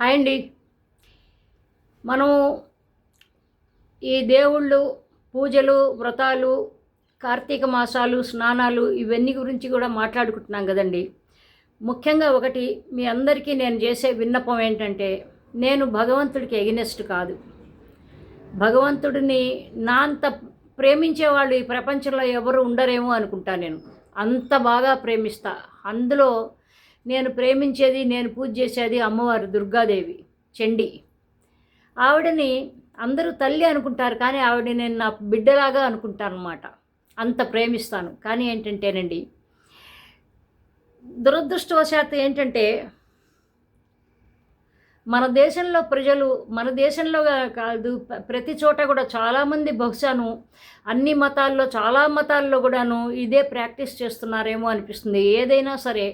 Hi అండి. మనం ఈ దేవుళ్ళు పూజలు వ్రతాలు కార్తీక మాసాలు స్నానాలు ఇవన్నీ గురించి కూడా మాట్లాడుకుంటున్నాం కదండి. ముఖ్యంగా ఒకటి మీ అందరికీ నేను చేసే విన్నపం ఏంటంటే నేను భగవంతుడికి ఎగినెస్ట్ కాదు. భగవంతుడిని నా అంత ప్రేమించే వాళ్ళు ఈ ప్రపంచంలో ఎవరు ఉండరేమో అనుకుంటా నేను. అంత బాగా ప్రేమిస్తా. అందులో నేను ప్రేమించేది నేను పూజ చేసేది అమ్మవారు దుర్గాదేవి చండి. ఆవిడని అందరూ తల్లి అనుకుంటారు కానీ ఆవిడ నేను నా బిడ్డలాగా అనుకుంటాను అనమాట అంత ప్రేమిస్తాను. కానీ ఏంటంటేనండి దురదృష్టవశాత్తు ఏంటంటే మన దేశంలో ప్రజలు మన దేశంలో కాదు ప్రతి చోట కూడా చాలామంది బహుశాను అన్ని మతాల్లో చాలా మతాల్లో కూడాను ఇదే ప్రాక్టీస్ చేస్తున్నారేమో అనిపిస్తుంది. ఏదైనా సరే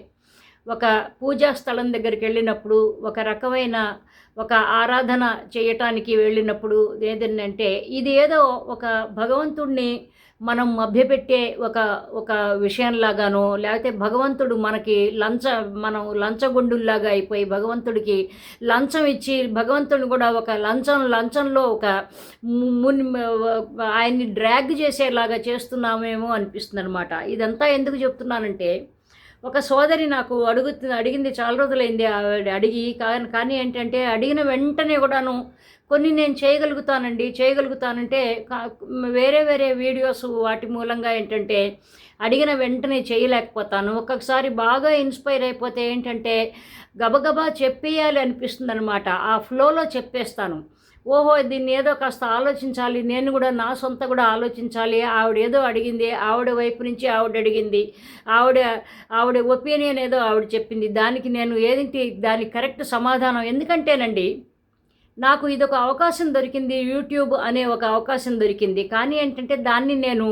ఒక పూజా స్థలం దగ్గరికి వెళ్ళినప్పుడు ఒక రకమైన ఒక ఆరాధన చేయటానికి వెళ్ళినప్పుడు ఏదంటే ఇది ఏదో ఒక భగవంతుడిని మనం మభ్యపెట్టే ఒక ఒక విషయంలాగానో లేకపోతే భగవంతుడు మనకి లంచ మనం లంచగొండుల్లాగా అయిపోయి భగవంతుడికి లంచం ఇచ్చి భగవంతుడిని కూడా ఒక లంచం లంచంలో ఒక ము- మున్ ఆయన్ని డ్రాగ్ చేసేలాగా చేస్తున్నామేమో అనిపిస్తుంది అనమాట ఇదంతా ఎందుకు చెప్తున్నానంటే ఒక సోదరి నాకు అడుగు అడిగింది చాలా రోజులైంది ఆవిడ అడిగి కానీ కానీ ఏంటంటే అడిగిన వెంటనే కూడాను కొన్ని నేను చేయగలుగుతానండి చేయగలుగుతానంటే వేరే వేరే వీడియోస్ వాటి మూలంగా ఏంటంటే అడిగిన వెంటనే చేయలేకపోతాను. ఒక్కొక్కసారి బాగా ఇన్స్పైర్ అయిపోతే ఏంటంటే గబగబా చెప్పేయాలి అనిపిస్తుంది అనమాట ఆ ఫ్లోలో చెప్పేస్తాను. ఓహో దీన్ని ఏదో కాస్త ఆలోచించాలి నేను కూడా నా సొంత కూడా ఆలోచించాలి. ఆవిడ ఏదో అడిగింది ఆవిడ వైపు నుంచి ఆవిడ అడిగింది. ఆవిడ ఆవిడ ఒపీనియన్ ఏదో ఆవిడ చెప్పింది. దానికి నేను ఏదింటి దానికి కరెక్ట్ సమాధానం ఎందుకంటేనండి నాకు ఇదొక అవకాశం దొరికింది యూట్యూబ్ అనే ఒక అవకాశం దొరికింది. కానీ ఏంటంటే దాన్ని నేను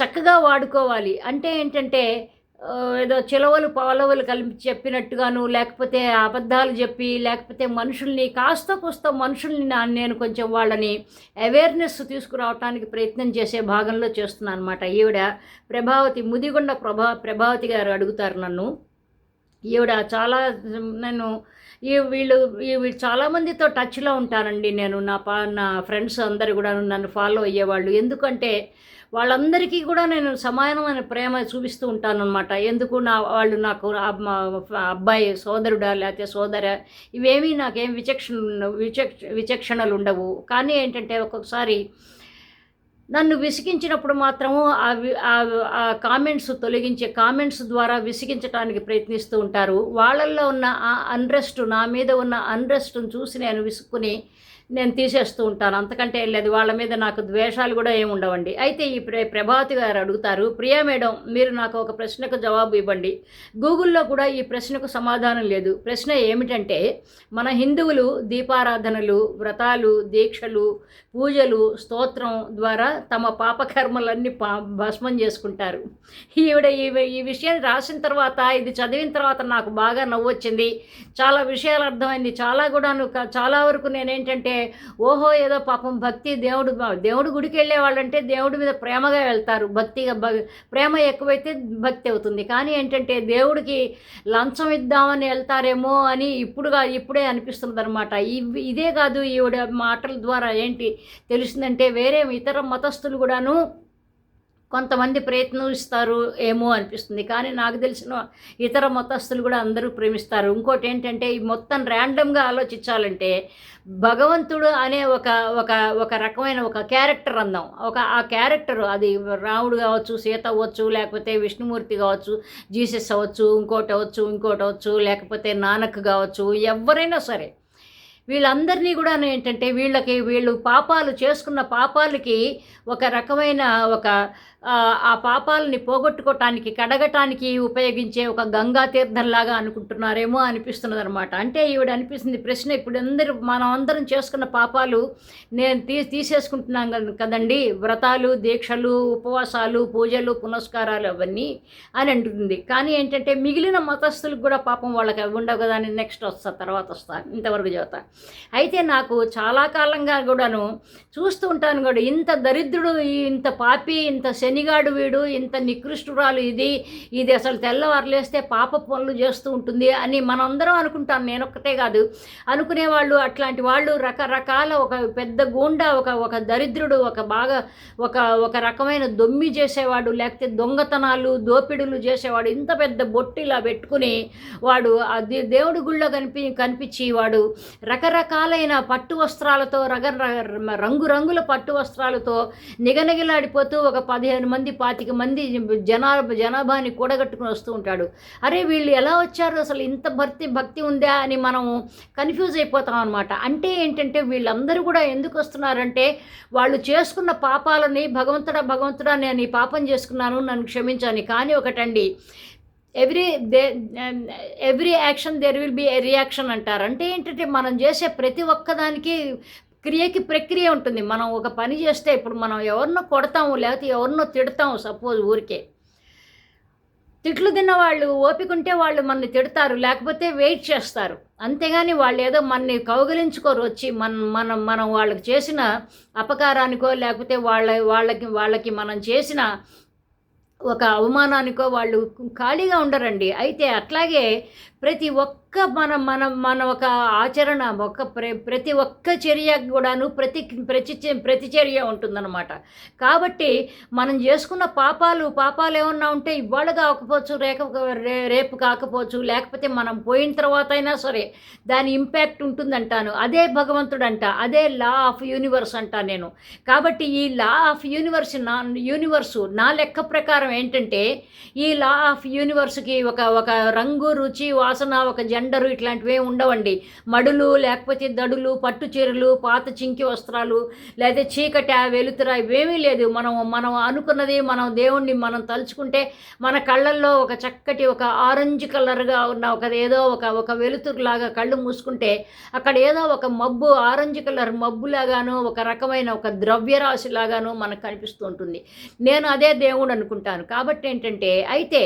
చక్కగా వాడుకోవాలి. అంటే ఏంటంటే ఏదో చిలవలు పలవలు కలిపి చెప్పినట్టుగాను లేకపోతే అబద్ధాలు చెప్పి లేకపోతే మనుషుల్ని కాస్త కూస్త మనుషుల్ని నేను కొంచెం వాళ్ళని అవేర్నెస్ తీసుకురావడానికి ప్రయత్నం చేసే భాగంలో చేస్తున్నాను అనమాట ఈవిడ ప్రభావతి ముదిగొండ ప్రభా ప్రభావతి గారు అడుగుతారు నన్ను. ఈవిడ చాలా నేను ఈ వీళ్ళు వీళ్ళు చాలామందితో టచ్లో ఉంటానండి నేను నా పా నా ఫ్రెండ్స్ అందరు కూడా నన్ను ఫాలో అయ్యేవాళ్ళు. ఎందుకంటే వాళ్ళందరికీ కూడా నేను సమానమైన ప్రేమ చూపిస్తూ ఉంటాను అనమాట ఎందుకు నా వాళ్ళు నాకు అబ్బాయి సోదరుడా లేకపోతే సోదర? ఇవేమీ నాకేం విచక్షణ విచక్ష విచక్షణలు ఉండవు. కానీ ఏంటంటే ఒక్కొక్కసారి నన్ను విసిగించినప్పుడు మాత్రము ఆ ఆ కామెంట్స్ తొలగించే కామెంట్స్ ద్వారా విసిగించడానికి ప్రయత్నిస్తూ ఉంటారు. వాళ్ళల్లో ఉన్న ఆ అన్రెస్ట్ నా మీద ఉన్న అన్రెస్ట్ను చూసి నేను విసుక్కుని నేను తీసేస్తూ ఉంటాను. అంతకంటే లేదు. వాళ్ళ మీద నాకు ద్వేషాలు కూడా ఏమి ఉండవండి. అయితే ఈ ప్రభాతి గారు అడుగుతారు ప్రియా మేడం మీరు నాకు ఒక ప్రశ్నకు జవాబు ఇవ్వండి. గూగుల్లో కూడా ఈ ప్రశ్నకు సమాధానం లేదు. ప్రశ్న ఏమిటంటే మన హిందువులు దీపారాధనలు వ్రతాలు దీక్షలు పూజలు స్తోత్రం ద్వారా తమ పాపకర్మలన్నీ పా భస్మం చేసుకుంటారు. ఈవిడ ఈ ఈ విషయాన్ని రాసిన తర్వాత ఇది చదివిన తర్వాత నాకు బాగా నవ్వొచ్చింది. చాలా విషయాలు అర్థమైంది. చాలా కూడా చాలా వరకు నేనేంటంటే ఓహో ఏదో పాపం భక్తి దేవుడు దేవుడు గుడికి వెళ్ళే వాళ్ళంటే దేవుడి మీద ప్రేమగా వెళ్తారు. భక్తిగా భ ప్రేమ ఎక్కువైతే భక్తి అవుతుంది. కానీ ఏంటంటే దేవుడికి లంచం ఇద్దామని వెళ్తారేమో అని ఇప్పుడుగా ఇప్పుడే అనిపిస్తుంది అనమాట ఇదే కాదు ఈవిడ మాటల ద్వారా ఏంటి తెలిసిందంటే వేరే ఇతర మతస్థులు కూడాను కొంతమంది ప్రయత్నిస్తారు ఏమో అనిపిస్తుంది. కానీ నాకు తెలిసిన ఇతర మతస్థులు కూడా అందరూ ప్రేమిస్తారు. ఇంకోటి ఏంటంటే ఈ మొత్తం ర్యాండమ్గా ఆలోచించాలంటే భగవంతుడు అనే ఒక ఒక ఒక రకమైన ఒక క్యారెక్టర్ అందాం. ఒక ఆ క్యారెక్టర్ అది రాముడు కావచ్చు సీత అవ్వచ్చు లేకపోతే విష్ణుమూర్తి కావచ్చు జీసస్ అవ్వచ్చు ఇంకోటి అవ్వచ్చు ఇంకోటి అవ్వచ్చు లేకపోతే నానక్ కావచ్చు ఎవరైనా సరే వీళ్ళందరినీ కూడా ఏంటంటే వీళ్ళకి వీళ్ళు పాపాలు చేసుకున్న పాపాలకి ఒక రకమైన ఒక ఆ, పాపాలని పోగొట్టుకోవటానికి కడగటానికి ఉపయోగించే ఒక గంగా తీర్థంలాగా అనుకుంటున్నారేమో అనిపిస్తున్నది అనమాట అంటే ఈవిడ అనిపిస్తుంది ప్రశ్న ఇప్పుడు అందరూ మనం అందరం చేసుకున్న పాపాలు నేను తీ తీసేసుకుంటున్నాం కదండి. వ్రతాలు దీక్షలు ఉపవాసాలు పూజలు పునస్కారాలు అవన్నీ అని అంటుంది. కానీ ఏంటంటే మిగిలిన మతస్థులకు కూడా పాపం వాళ్ళకి ఉండవు కదా అని నెక్స్ట్ వస్తా తర్వాత వస్తా ఇంతవరకు చదువుతా. అయితే నాకు చాలా కాలంగా కూడాను చూస్తూ ఉంటాను కూడా ఇంత దరిద్రుడు ఇంత పాపి ఇంత శనిగాడు వీడు ఇంత నికృష్టురాలు ఇది ఇది అసలు తెల్లవారులేస్తే పాప పనులు చేస్తూ ఉంటుంది అని మనందరం అనుకుంటాం. నేనొక్కటే కాదు అనుకునేవాళ్ళు అట్లాంటి వాళ్ళు రకరకాల ఒక పెద్ద గూండా ఒక ఒక దరిద్రుడు ఒక బాగా ఒక ఒక రకమైన దొమ్మి చేసేవాడు లేకపోతే దొంగతనాలు దోపిడులు చేసేవాడు ఇంత పెద్ద బొట్టిలా ఇలా పెట్టుకుని వాడు అది దేవుడి గుళ్ళో కనిపి కనిపించి వాడు రక రకరకాలైన పట్టు వస్త్రాలతో రగ రంగురంగుల పట్టు వస్త్రాలతో నిగనిగలాడిపోతూ ఒక పదిహేను మంది పాతిక మంది జనా జనాభాని కూడగట్టుకుని వస్తూ ఉంటాడు. అరే వీళ్ళు ఎలా వచ్చారు? అసలు ఇంత భక్తి భక్తి ఉందా అని మనం కన్ఫ్యూజ్ అయిపోతాం అనమాట అంటే ఏంటంటే వీళ్ళందరూ కూడా ఎందుకు వస్తున్నారంటే వాళ్ళు చేసుకున్న పాపాలని భగవంతుడా భగవంతుడా నేను ఈ పాపం చేసుకున్నాను నన్ను క్షమించాను. కానీ ఒకటండి every they every action there will be a reaction అంటారు. అంటే ఏంటంటే మనం చేసే ప్రతి ఒక్కదానికి క్రియకి ప్రక్రియ ఉంటుంది. మనం ఒక పని చేస్తే ఇప్పుడు మనం ఎవరినో కొడతాము లేకపోతే ఎవరినో తిడతాము సపోజ్ ఊరికే. తిట్లు తిన్న వాళ్ళు ఓపిక ఉంటే వాళ్ళు మనని తిడతారు లేకపోతే వెయిట్ చేస్తారు. అంతేగాని వాళ్ళు ఏదో మనని కౌగిలించుకోరు వచ్చి మన మనం మనం వాళ్ళకి చేసిన అపకారానికో లేకపోతే వాళ్ళ వాళ్ళకి వాళ్ళకి మనం చేసిన ఒక అవమానానికో వాళ్ళు ఖాళీగా ఉండరండి. అయితే అట్లాగే ప్రతి ఒక్క మన మన మన ఒక ఆచరణ ఒక ప్ర ప్రతి ఒక్క చర్య కూడాను ప్రతి ప్రతి ప్రతి చర్య ఉంటుందన్నమాట. కాబట్టి మనం చేసుకున్న పాపాలు పాపాలు ఏమన్నా ఉంటే ఇవాళ కాకపోవచ్చు రేక రే- రేపు కాకపోవచ్చు లేకపోతే మనం పోయిన తర్వాత అయినా సరే దాని ఇంపాక్ట్ ఉంటుందంటాను. అదే భగవంతుడు అంట అదే లా ఆఫ్ యూనివర్స్ అంట నేను. కాబట్టి ఈ లా ఆఫ్ యూనివర్స్ నా యూనివర్సు నా లెక్క ప్రకారం ఏంటంటే ఈ లా ఆఫ్ యూనివర్స్కి ఒక ఒక రంగు రుచి వాసన ఒక జెండరు ఇట్లాంటివి ఉండవండి. మడులు లేకపోతే దడులు పట్టు చీరలు పాత చింకి వస్త్రాలు లేదా చీకట వెలుతురా ఇవేమీ లేదు. మనం మనం అనుకున్నది మనం దేవుణ్ణి మనం తలుచుకుంటే మన కళ్ళల్లో ఒక చక్కటి ఒక ఆరెంజ్ కలర్గా ఉన్న ఒక ఏదో ఒక ఒక వెలుతురులాగా కళ్ళు మూసుకుంటే అక్కడ ఏదో ఒక మబ్బు ఆరెంజ్ కలర్ మబ్బులాగాను ఒక రకమైన ఒక ద్రవ్యరాశిలాగాను మనకు కనిపిస్తూ ఉంటుంది. నేను అదే దేవుడు అనుకుంటాను. కాబట్టి ఏంటంటే అయితే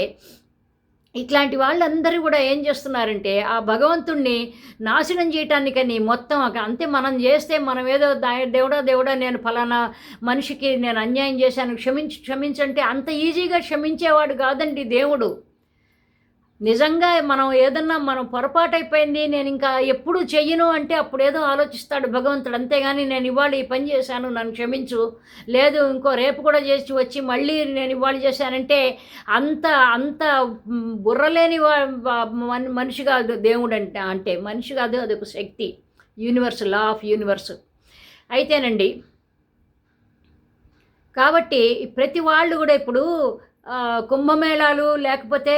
ఇట్లాంటి వాళ్ళందరూ కూడా ఏం చేస్తున్నారంటే ఆ భగవంతుణ్ణి నాశనం చేయటానికని మొత్తం ఒక- అంతే మనం చేస్తే మనం ఏదో దేవుడా దేవుడా నేను ఫలానా మనిషికి నేను అన్యాయం చేశాను క్షమించి క్షమించంటే అంత ఈజీగా క్షమించేవాడు కాదండి దేవుడు. నిజంగా మనం ఏదన్నా మనం పొరపాటు అయిపోయింది నేను ఇంకా ఎప్పుడు చెయ్యను అంటే అప్పుడు ఏదో ఆలోచిస్తాడు భగవంతుడు. అంతేగాని నేను ఇవాళ ఈ పని చేశాను నన్ను క్షమించు. లేదు ఇంకో రేపు కూడా చేసి వచ్చి మళ్ళీ నేను ఇవాళ చేశానంటే అంత అంత బుర్రలేని మనిషి కాదు దేవుడు అంటే అంటే మనిషి కాదు అది ఒక శక్తి. యూనివర్స్ లా ఆఫ్ యూనివర్స్ అయితేనండి కాబట్టి ప్రతి వాళ్ళు కూడా ఇప్పుడు కుంభమేళాలు లేకపోతే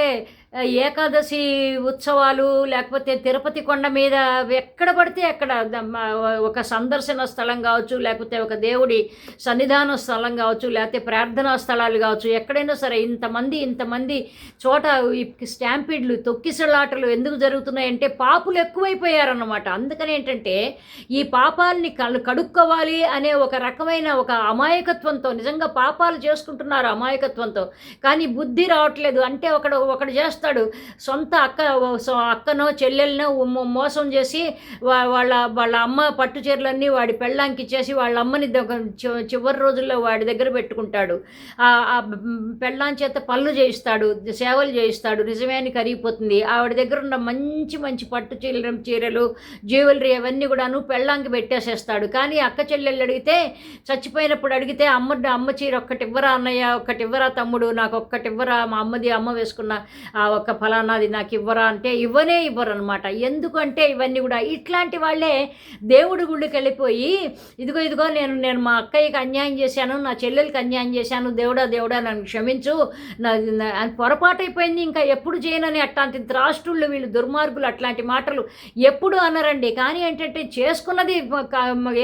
ఏకాదశి ఉత్సవాలు లేకపోతే తిరుపతి కొండ మీద ఎక్కడ పడితే అక్కడ ఒక సందర్శన స్థలం కావచ్చు లేకపోతే ఒక దేవుడి సన్నిధాన స్థలం కావచ్చు లేకపోతే ప్రార్థనా స్థలాలు కావచ్చు ఎక్కడైనా సరే ఇంతమంది ఇంతమంది చోట ఈ తొక్కిసలాటలు ఎందుకు జరుగుతున్నాయంటే పాపులు ఎక్కువైపోయారన్నమాట. అందుకని ఏంటంటే ఈ పాపాలని కడుక్కోవాలి అనే ఒక రకమైన ఒక అమాయకత్వంతో నిజంగా పాపాలు చేసుకుంటున్నారు అమాయకత్వంతో. కానీ బుద్ధి రావట్లేదు. అంటే ఒకడు ఒకడు చేస్తాడు సొంత అక్క అక్కనో చెల్లెలనో మోసం చేసి వా- వాళ్ళ వాళ్ళ అమ్మ పట్టు చీరలన్నీ వాడి పెళ్ళాంకి ఇచ్చేసి వాళ్ళ అమ్మని చివరి రోజుల్లో వాడి దగ్గర పెట్టుకుంటాడు. ఆ పెళ్ళాం చేత పళ్ళు చేయిస్తాడు సేవలు చేయిస్తాడు. నిజమే అని కరిగిపోతుంది. ఆవిడ దగ్గర ఉన్న మంచి మంచి పట్టు చీర చీరలు జ్యువెలరీ అవన్నీ కూడాను పెళ్ళాంకి పెట్టేసేస్తాడు. కానీ అక్క చెల్లెళ్ళు అడిగితే చచ్చిపోయినప్పుడు అడిగితే అమ్మ అమ్మ చీర ఒక్కటి ఇవ్వరా అన్నయ్య ఒక్కటి ఇవ్వరా తమ్ముడు నాకు ఒక్కటి ఇవ్వరా మా అమ్మది అమ్మ వేసుకున్న ఒక ఫలానాది నాకు ఇవ్వరా అంటే ఇవ్వనే ఇవ్వరు అనమాట ఎందుకంటే ఇవన్నీ కూడా ఇట్లాంటి వాళ్ళే దేవుడి గుళ్ళకి వెళ్ళిపోయి ఇదిగో ఇదిగో నేను నేను మా అక్కయ్యకి అన్యాయం చేశాను నా చెల్లెలకి అన్యాయం చేశాను దేవుడా దేవుడా నన్ను క్షమించు నా పొరపాటు అయిపోయింది ఇంకా ఎప్పుడు చేయనని అట్లాంటి ద్రాష్టుళ్ళు వీళ్ళు దుర్మార్గులు అట్లాంటి మాటలు ఎప్పుడు అనరండి. కానీ ఏంటంటే చేసుకున్నది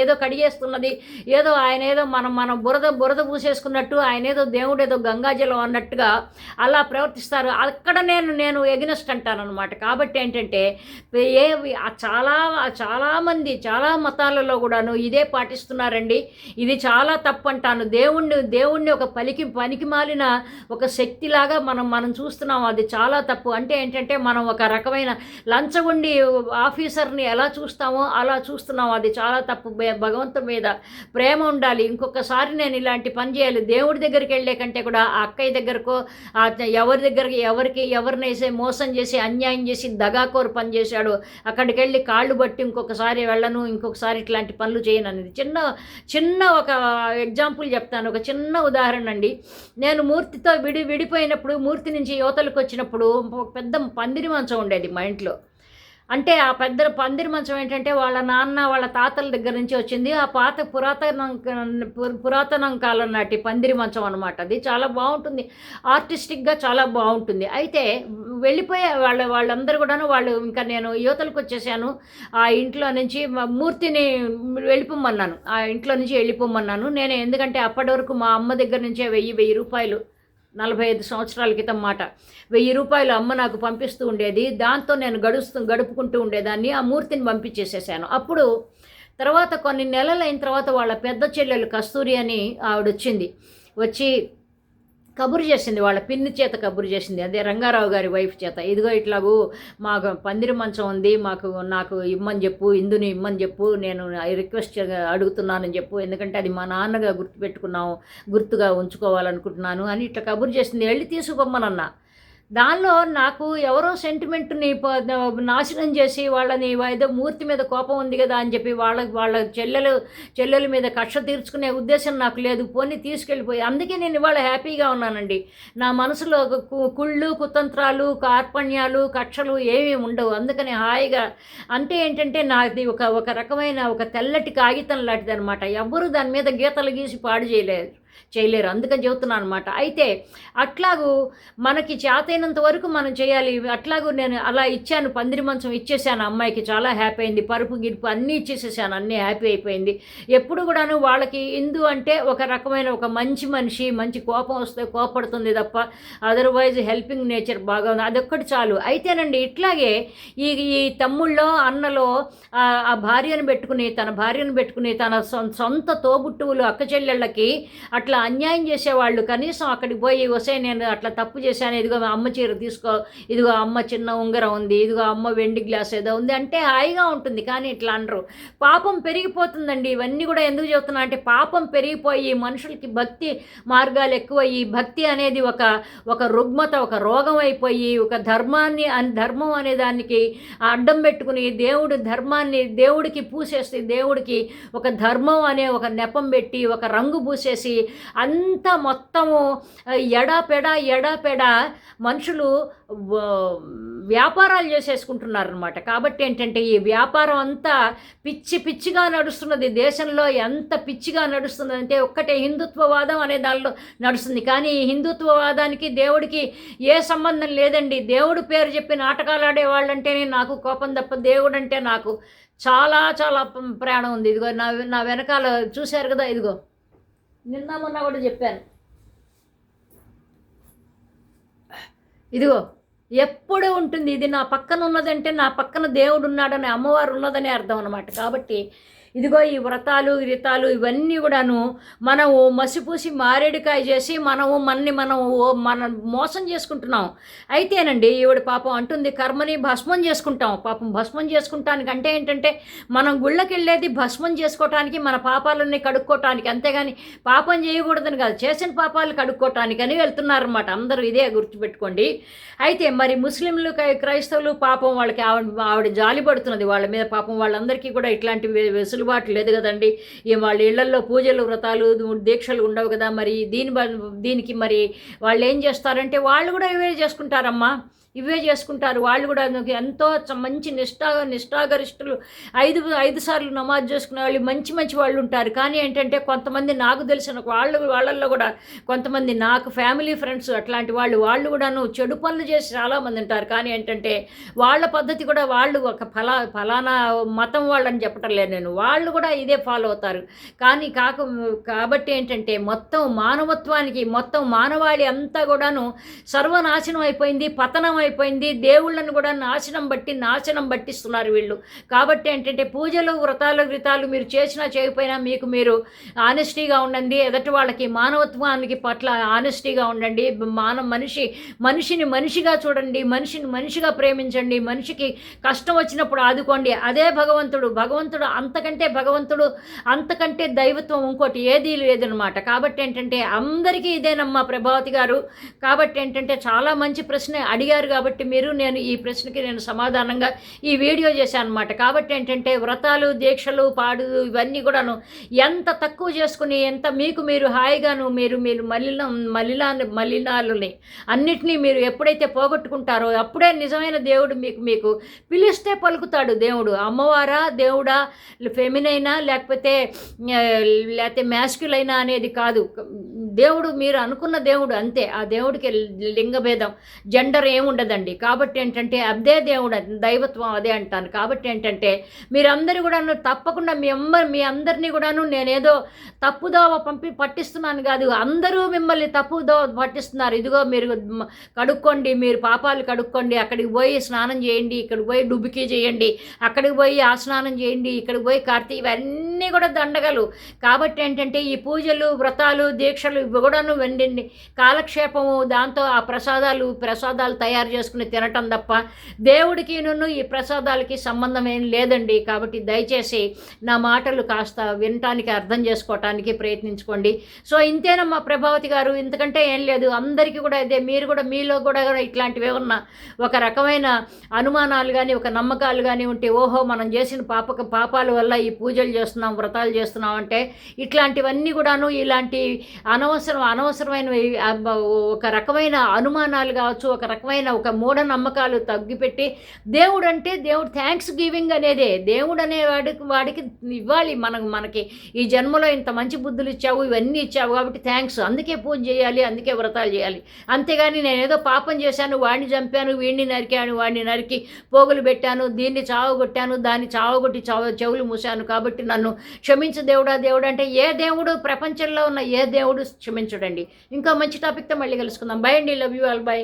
ఏదో కడిగేస్తున్నది ఏదో ఆయన ఏదో మనం మనం బురద బురద పూసేసుకున్నట్టు ఆయన ఏదో దేవుడు ఏదో గంగాజలం అన్నట్టుగా అలా ప్రవర్తిస్తారు. అక్కడ నేను నేను ఎగ్నెస్ట్ అంటాను అనమాట కాబట్టి ఏంటంటే ఏ చాలా చాలామంది చాలా మతాలలో కూడాను ఇదే పాటిస్తున్నారండి. ఇది చాలా తప్పు అంటాను. దేవుణ్ణి దేవుణ్ణి ఒక పలికి పనికి మాలిన ఒక శక్తిలాగా మనం మనం చూస్తున్నాం. అది చాలా తప్పు. అంటే ఏంటంటే మనం ఒక రకమైన లంచగొండి ఆఫీసర్ని ఎలా చూస్తామో అలా చూస్తున్నాం. అది చాలా తప్పు. భగవంతుడి మీద ప్రేమ ఉండాలి. ఇంకొకసారి నేను ఇలాంటి పని చేయాలి. దేవుడి దగ్గరికి వెళ్ళే కంటే కూడా ఆ అక్కయ్య దగ్గరకో ఎవరి దగ్గర ఎవరికి ఎవరినైతే మోసం చేసి అన్యాయం చేసి దగాకోరు పని చేశాడు. అక్కడికి వెళ్ళి కాళ్ళు బట్టి ఇంకొకసారి వెళ్ళను ఇంకొకసారి ఇట్లాంటి పనులు చేయను అనేది చిన్న చిన్న ఒక ఎగ్జాంపుల్ చెప్తాను. ఒక చిన్న ఉదాహరణ అండి. నేను మూర్తితో విడి విడిపోయినప్పుడు మూర్తి నుంచి యువతలకు వచ్చినప్పుడు పెద్ద పందిరి మంచం ఉండేది మా ఇంట్లో. అంటే ఆ పెద్ద పందిరి మంచం ఏంటంటే వాళ్ళ నాన్న వాళ్ళ తాతల దగ్గర నుంచి వచ్చింది. ఆ పాత పురాతన పురాతనం కాలం నాటి పందిరి మంచం అనమాట అది చాలా బాగుంటుంది. ఆర్టిస్టిక్గా చాలా బాగుంటుంది. అయితే వెళ్ళిపోయే వాళ్ళ వాళ్ళందరూ కూడాను వాళ్ళు ఇంకా నేను యువతలకు వచ్చేసాను. ఆ ఇంట్లో నుంచి మూర్తిని వెళ్ళిపోమన్నాను ఆ ఇంట్లో నుంచి వెళ్ళిపోమన్నాను నేను ఎందుకంటే అప్పటి వరకు మా అమ్మ దగ్గర నుంచే వెయ్యి వెయ్యి రూపాయలు నలభై ఐదు సంవత్సరాల క్రితం మాట. వెయ్యి రూపాయలు అమ్మ నాకు పంపిస్తూ ఉండేది దాంతో నేను గడుస్తూ గడుపుకుంటూ ఉండేదాన్ని ఆ మూర్తిని పంపించేసేసాను. అప్పుడు తర్వాత కొన్ని నెలలైన తర్వాత వాళ్ళ పెద్ద చెల్లెలు కస్తూరి అని ఆవిడ వచ్చింది వచ్చి కబురు చేసింది వాళ్ళ పిన్ని చేత కబురు చేసింది. అదే రంగారావు గారి వైఫ్ చేత. ఇదిగో ఇట్లాగూ మాకు పందిరి మంచం ఉంది మాకు నాకు ఇమ్మని చెప్పు ఇందుని ఇమ్మని చెప్పు నేను రిక్వెస్ట్ అడుగుతున్నానని చెప్పు. ఎందుకంటే అది మా నాన్నగా గుర్తుపెట్టుకున్నాము గుర్తుగా ఉంచుకోవాలనుకుంటున్నాను అని ఇట్లా కబురు చేసింది. వెళ్ళి తీసుకుపోమ్మనన్నా దానిలో నాకు ఎవరో సెంటిమెంట్ని నాశనం చేసి వాళ్ళని ఏదో మూర్తి మీద కోపం ఉంది కదా అని చెప్పి వాళ్ళ వాళ్ళ చెల్లెలు చెల్లెల మీద కక్ష తీర్చుకునే ఉద్దేశం నాకు లేదు. పోనీ తీసుకెళ్ళిపోయి అందుకే నేను ఇవాళ హ్యాపీగా ఉన్నానండి. నా మనసులో కుళ్ళు కుతంత్రాలు కార్పణ్యాలు కక్షలు ఏమీ ఉండవు. అందుకని హాయిగా అంటే ఏంటంటే నాది ఒక ఒక రకమైన ఒక తెల్లటి కాగితం లాంటిది అనమాట ఎవ్వరూ దాని మీద గీతలు గీసి పాడు చేయలేదు. చేయలేరు. అందుకని చెబుతున్నాను అనమాట అయితే అట్లాగూ మనకి చేతైనంత వరకు మనం చేయాలి. అట్లాగూ నేను అలా ఇచ్చాను పందిరి మంచం ఇచ్చేసాను అమ్మాయికి చాలా హ్యాపీ అయింది పరుపు గిరుపు అన్నీ ఇచ్చేసేసాను అన్నీ హ్యాపీ అయిపోయింది. ఎప్పుడు కూడాను వాళ్ళకి ఇందు అంటే ఒక రకమైన ఒక మంచి మనిషి మంచి కోపం వస్తే కోపడుతుంది తప్ప అదర్వైజ్ హెల్పింగ్ నేచర్ బాగా ఉంది. అదొక్కటి చాలు. అయితేనండి ఇట్లాగే ఈ ఈ తమ్ముళ్ళో అన్నలో ఆ భార్యను పెట్టుకుని తన భార్యను పెట్టుకుని తన సొంత తోబుట్టువులు అక్క చెల్లెళ్ళకి అట్లా అన్యాయం చేసేవాళ్ళు కనీసం అక్కడికి పోయి వసే నేను అట్లా తప్పు చేశాను. ఇదిగో అమ్మ చీర తీసుకో. ఇదిగో అమ్మ చిన్న ఉంగరం ఉంది. ఇదిగో అమ్మ వెండి గ్లాస్ ఏదో ఉంది. అంటే హాయిగా ఉంటుంది కానీ ఇట్లా అనరు. పాపం పెరిగిపోతుందండి. ఇవన్నీ కూడా ఎందుకు చెబుతున్నా అంటే పాపం పెరిగిపోయి మనుషులకి భక్తి మార్గాలు ఎక్కువయ్యి భక్తి అనేది ఒక ఒక రుగ్మత ఒక రోగం అయిపోయి ఒక ధర్మాన్ని ధర్మం అనే దానికి అడ్డం పెట్టుకుని దేవుడు ధర్మాన్ని దేవుడికి పూసేసి దేవుడికి ఒక ధర్మం అనే ఒక నెపం పెట్టి ఒక రంగు పూసేసి అంత మొత్తము ఎడాపెడ ఎడాపెడ మనుషులు వ్యాపారాలు చేసేసుకుంటున్నారనమాట కాబట్టి ఏంటంటే ఈ వ్యాపారం అంతా పిచ్చి పిచ్చిగా నడుస్తున్నది. దేశంలో ఎంత పిచ్చిగా నడుస్తున్నదంటే ఒక్కటే హిందుత్వవాదం అనే దానిలో నడుస్తుంది. కానీ ఈ హిందుత్వవాదానికి దేవుడికి ఏ సంబంధం లేదండి. దేవుడు పేరు చెప్పి నాటకాలు ఆడేవాళ్ళంటేనే నాకు కోపం తప్ప దేవుడు అంటే నాకు చాలా చాలా ప్రాణం ఉంది. ఇదిగో నా నా వెనకాల చూశారు కదా ఇదిగో. నిన్న మొన్న కూడా చెప్పాను. ఇదిగో ఎప్పుడు ఉంటుంది ఇది నా పక్కన ఉన్నదంటే నా పక్కన దేవుడు ఉన్నాడని అమ్మవారు ఉన్నదని అర్థం అనమాట కాబట్టి ఇదిగో ఈ వ్రతాలు రితాలు ఇవన్నీ కూడాను మనము మసిపూసి మారేడుకాయ చేసి మనము మనని మనం మన మోసం చేసుకుంటున్నాం. అయితేనండి ఈవిడ పాపం అంటుంది కర్మని భస్మం చేసుకుంటాం. పాపం భస్మం చేసుకుంటానికి అంటే ఏంటంటే మనం గుళ్ళకి వెళ్ళేది భస్మం చేసుకోవటానికి మన పాపాలన్నీ కడుక్కోవటానికి అంతేగాని పాపం చేయకూడదని కాదు చేసిన పాపాలు కడుక్కోవటానికి అని వెళ్తున్నారన్నమాట. అందరూ ఇదే గుర్తుపెట్టుకోండి. అయితే మరి ముస్లింలు క్రైస్తవులు పాపం వాళ్ళకి ఆవిడ ఆవిడ జాలి పడుతున్నది. వాళ్ళ మీద పాపం వాళ్ళందరికీ కూడా ఇట్లాంటి వెసులు వెసులుబాటు లేదు కదండి. వాళ్ళ ఇళ్ళల్లో పూజలు వ్రతాలు దీక్షలు ఉండవు కదా మరి. దీని దీనికి మరి వాళ్ళు ఏం చేస్తారంటే వాళ్ళు కూడా ఇవే చేసుకుంటారమ్మా. ఇవే చేసుకుంటారు. వాళ్ళు కూడా ఎంతో మంచి నిష్టా నిష్ఠాగరిష్ఠులు. ఐదు ఐదు సార్లు నమాజ్ చేసుకునే వాళ్ళు మంచి మంచి వాళ్ళు ఉంటారు. కానీ ఏంటంటే కొంతమంది నాకు తెలిసిన వాళ్ళు వాళ్ళల్లో కూడా కొంతమంది నాకు ఫ్యామిలీ ఫ్రెండ్స్ అట్లాంటి వాళ్ళు వాళ్ళు కూడాను చెడు పనులు చేసి చాలామంది ఉంటారు. కానీ ఏంటంటే వాళ్ళ పద్ధతి కూడా వాళ్ళు ఒక ఫలా ఫలానా మతం వాళ్ళని చెప్పటం లేదు నేను. వాళ్ళు కూడా ఇదే ఫాలో అవుతారు. కానీ కాక కాబట్టి ఏంటంటే మొత్తం మానవత్వానికి మొత్తం మానవాళి అంతా కూడాను సర్వనాశనం అయిపోయింది. పతనం అయిపోయింది దేవుళ్ళను కూడా నాశనం బట్టి నాశనం పట్టిస్తున్నారు వీళ్ళు. కాబట్టి ఏంటంటే పూజలు వ్రతాలు వ్రతాలు మీరు చేసినా చేయకపోయినా మీకు మీరు ఆనెస్టీగా ఉండండి. ఎదటి వాళ్ళకి మానవత్వానికి పట్ల ఆనెస్టీగా ఉండండి. మాన మనిషి మనిషిని మనిషిగా చూడండి. మనిషిని మనిషిగా ప్రేమించండి. మనిషికి కష్టం వచ్చినప్పుడు ఆదుకోండి. అదే భగవంతుడు. భగవంతుడు అంతకంటే భగవంతుడు అంతకంటే దైవత్వం ఇంకోటి ఏదీ లేదనమాట కాబట్టి ఏంటంటే అందరికీ ఇదేనమ్మా ప్రభావతి గారు. కాబట్టి ఏంటంటే చాలా మంచి ప్రశ్న అడిగారు కాబట్టి మీరు నేను ఈ ప్రశ్నకి నేను సమాధానంగా ఈ వీడియో చేశాను అనమాట కాబట్టి ఏంటంటే వ్రతాలు దీక్షలు పాడు ఇవన్నీ కూడాను ఎంత తక్కువ చేసుకుని ఎంత మీకు మీరు హాయిగాను మీరు మీరు మలిన మలినా మలినాలని అన్నిటినీ మీరు ఎప్పుడైతే పోగొట్టుకుంటారో అప్పుడే నిజమైన దేవుడు మీకు మీకు పిలిస్తే పలుకుతాడు దేవుడు. అమ్మవారా దేవుడా ఫెమినైనా లేకపోతే లేకపోతే లేకపోతే మ్యాస్క్యులైనా అనేది కాదు. దేవుడు మీరు అనుకున్న దేవుడు అంతే. ఆ దేవుడికి లింగభేదం జెండర్ ఏముండదు. ఉండదండి. కాబట్టి ఏంటంటే అదే దేవుడు దైవత్వం అదే అంటాను. కాబట్టి ఏంటంటే మీరందరూ కూడాను తప్పకుండా మీ అమ్మ మీ అందరినీ కూడాను నేనేదో తప్పుదోవ పంపి పట్టిస్తున్నాను కాదు. అందరూ మిమ్మల్ని తప్పుదోవ పట్టిస్తున్నారు. ఇదిగో మీరు కడుక్కోండి మీరు పాపాలు కడుక్కోండి అక్కడికి పోయి స్నానం చేయండి ఇక్కడికి పోయి డుబుకీ చేయండి అక్కడికి పోయి ఆ స్నానం చేయండి ఇక్కడికి పోయి కార్తీ ఇవన్నీ కూడా దండగలు. కాబట్టి ఏంటంటే ఈ పూజలు వ్రతాలు దీక్షలు ఇవి కూడాను వెండి కాలక్షేపము దాంతో ఆ ప్రసాదాలు ప్రసాదాలు తయారు చేసుకుని తినటం తప్ప దేవుడికి నన్ను ఈ ప్రసాదాలకి సంబంధం ఏం లేదండి. కాబట్టి దయచేసి నా మాటలు కాస్త వినటానికి అర్థం చేసుకోవటానికి ప్రయత్నించుకోండి. సో ఇంతేనమ్మా ప్రభావతి గారు ఇంతకంటే ఏం లేదు. అందరికీ కూడా ఇదే మీరు కూడా మీలో కూడా ఇట్లాంటివి ఉన్న ఒక రకమైన అనుమానాలు కానీ ఒక నమ్మకాలు కానీ ఉంటే ఓహో మనం చేసిన పాపక పాపాల వల్ల ఈ పూజలు చేస్తున్నాం వ్రతాలు చేస్తున్నాం అంటే ఇట్లాంటివన్నీ కూడాను ఇలాంటి అనవసరం అనవసరమైనవి ఒక రకమైన అనుమానాలు కావచ్చు ఒక రకమైన ఒక మూఢనమ్మకాలు తగ్గిపెట్టి దేవుడు అంటే దేవుడు థ్యాంక్స్ గివింగ్ అనేదే. దేవుడు అనే వాడికి వాడికి ఇవ్వాలి. మనకు మనకి ఈ జన్మలో ఇంత మంచి బుద్ధులు ఇచ్చావు ఇవన్నీ ఇచ్చావు కాబట్టి థ్యాంక్స్ అందుకే పూజ చేయాలి అందుకే వ్రతాలు చేయాలి. అంతేగాని నేనేదో పాపం చేశాను వాడిని చంపాను వీడిని నరికాను వాడిని నరికి పోగులు పెట్టాను దీన్ని చావగొట్టాను దాన్ని చావగొట్టి చావ చెవులు మూసాను కాబట్టి నన్ను క్షమించు దేవుడా దేవుడు అంటే ఏ దేవుడు ప్రపంచంలో ఉన్న ఏ దేవుడు క్షమించడండి. ఇంకా మంచి టాపిక్తో మళ్ళీ కలుసుకుందాం. బై అండి. Love you all by